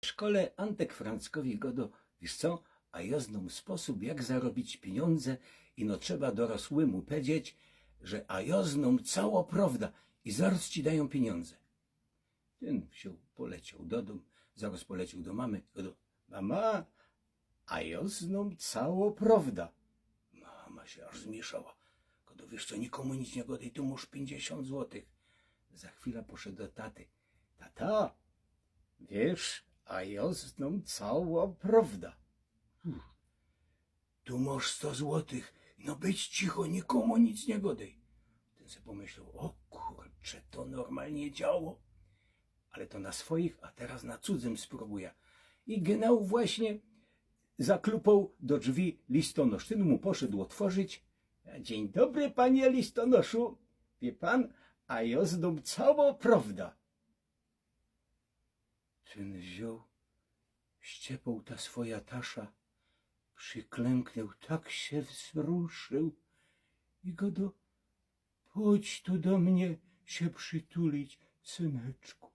W szkole Antek Franckowi godo, wiesz co, a ja znam sposób, jak zarobić pieniądze i no trzeba dorosłemu powiedzieć, że a ja znam cała prawda i zaraz ci dają pieniądze. Ten wziął, poleciał do domu, zaraz poleciał do mamy, godo, mama, a ja znam cała prawda. Mama się aż zmieszała. Godo, wiesz co, nikomu nic nie godaj, tu masz 50 złotych. Za chwilę poszedł do taty. Tata, wiesz, a ja znam cała prawda. Uff. Tu masz 100 złotych, no być cicho, nikomu nic nie godaj. Ten sobie pomyślał, o kurcze, to normalnie działo. Ale to na swoich, a teraz na cudzym spróbuję. I genau właśnie zaklupał do drzwi listonosz. Ten mu poszedł otworzyć. Dzień dobry, panie listonoszu. Wie pan, a ja znam cała prawda. Ten wziął, ściepał ta swoja tasza, przyklęknął, tak się wzruszył i go do... Chodź tu do mnie się przytulić, syneczku.